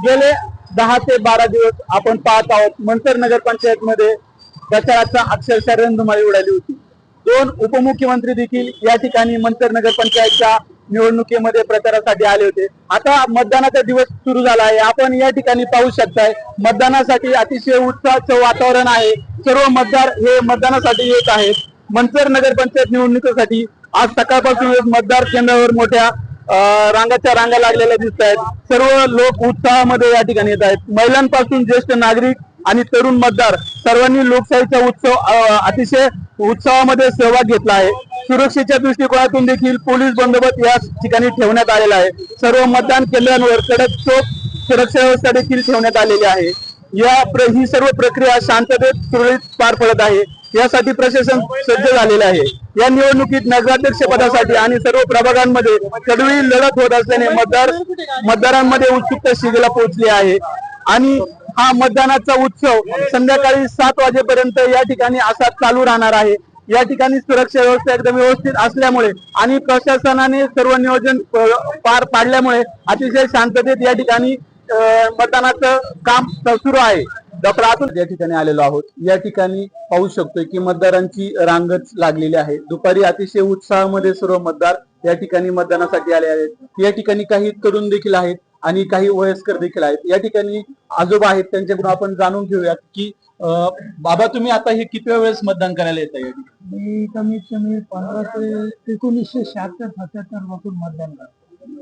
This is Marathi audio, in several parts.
गेले दहा ते बारा दिवस आपण पाहत आहोत मंतर नगरपंचायत मध्ये प्रचाराचा अक्षरशः रंधुमाळी उडाली होती. दोन उपमुख्यमंत्री देखील या ठिकाणी मंतर नगरपंचायतच्या निवडणुकीमध्ये प्रचारासाठी आले होते. आता मतदानाचा दिवस सुरू झाला आहे. आपण या ठिकाणी पाहू शकताय मतदानासाठी अतिशय उत्साहाचं वातावरण आहे. सर्व मतदार हे मतदानासाठी येत आहेत. मंचर नगरपंचायत निवडणुकीसाठी आज सकाळपासून मतदार केंद्रावर मोठ्या रांगाच्या रांगा लागलेल्या दिसत आहेत. सर्व लोक उत्साहामध्ये या ठिकाणी येत आहेत. महिलांपासून ज्येष्ठ नागरिक आणि तरुण मतदार सर्वांनी लोकशाहीचा उत्सव अतिशय उत्सवामध्ये सहभाग घेतला आहे. सुरक्षेच्या दृष्टिकोनातून देखील पोलीस बंदोबस्त या ठिकाणी ठेवण्यात आलेला आहे. सर्व मतदान केंद्रांवर कडक चोख सुरक्षा व्यवस्था देखील ठेवण्यात आलेली आहे. या ही सर्व प्रक्रिया शांततेत सुरळीत पार पडत आहे. यासाठी प्रशासन सज्ज झालेले आहे. या निवडणुकीत नगराध्यक्ष पदासाठी आणि सर्व प्रभागांमध्ये कडवी लढत होत असल्याने मतदार मतदारांमध्ये उत्सुकता शिगेला पोहोचली आहे. आणि हा मतदानाचा उत्सव संध्याकाळी सात वाजेपर्यंत या ठिकाणी असा चालू राहणार आहे. या ठिकाणी सुरक्षा व्यवस्था एकदम व्यवस्थित असल्यामुळे आणि प्रशासनाने सर्व नियोजन पार पाडल्यामुळे अतिशय शांततेत या ठिकाणी मतदानाचं काम सुरू आहे. डॉक्टर अतुल या ठिकाणी आलेलो आहोत या ठिकाणी पाहू शकतोय की मतदारांची रांगच लागलेली आहे. दुपारी अतिशय उत्साहामध्ये सर्व मतदार या ठिकाणी मतदानासाठी आले आहेत. या ठिकाणी काही तरुण देखील आहेत आणि काही वयस्कर देखील आहेत. या ठिकाणी आजोबा आहेत त्यांच्याकडून आपण जाणून घेऊयात की बाबा तुम्ही आता हे किती वेळेस मतदान करायला येत आहे मी कमीत कमी पंधरा ते एकोणीसशे शहात्तर सत्याहत्तरपासून मतदान करतो.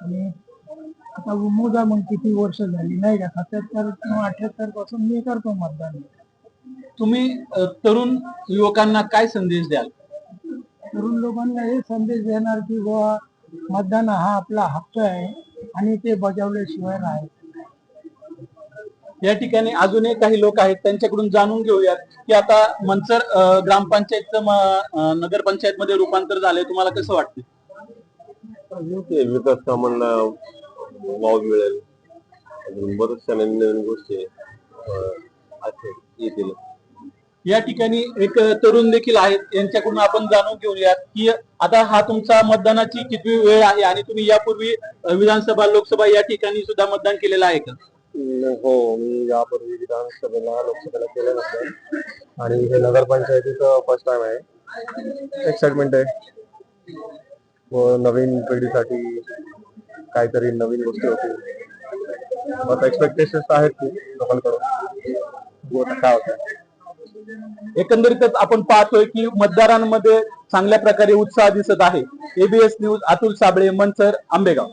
आणि आता मोजा मग किती वर्ष झाली? नाही का? सत्याहत्तर किंवा अठ्याहत्तरपासून मी करतो मतदान. तुम्ही अ, तरुण युवकांना काय संदेश द्याल? तरुण लोकांना हे संदेश देणार की बुवा मतदान हा आपला हक्क आहे आणि ते बजावल्याशिवाय नाही. या ठिकाणी अजूनही काही लोक आहेत त्यांच्याकडून जाणून घेऊयात की आता मनसर अ, ग्रामपंचायतचं म- अ, नगरपंचायत मध्ये रूपांतर झालंय. तुम्हाला कसं वाटतं ते विकास कामांना वाव मिळेल. अजून बऱ्याचशा नवीन नवीन गोष्टी येतील. या ठिकाणी एक तरुण देखील आहेत यांच्याकडून आपण जाणून घेऊयात की आता हा तुमचा मतदानाची कितवी वेळ आहे आणि तुम्ही यापूर्वी विधानसभा लोकसभा या ठिकाणी सुद्धा मतदान केलेलं आहे का? हो मी यापूर्वी विधानसभेला लोकसभेला केलं नसतं आणि हे नगरपंचायतीचं फर्स्ट टाइम आहे. एक्साइटमेंट आहे. व नवीन पिढीसाठी काहीतरी नवीन गोष्टी होतील. मग एक्सपेक्टेशन्स आहेत की लोकांकडून काय होतं एकंदरीतच आपण पाहतोय की मतदारांमध्ये चांगल्या प्रकारे उत्साह दिसत आहे. ABS news Atul Sable Manchar Ambegaon.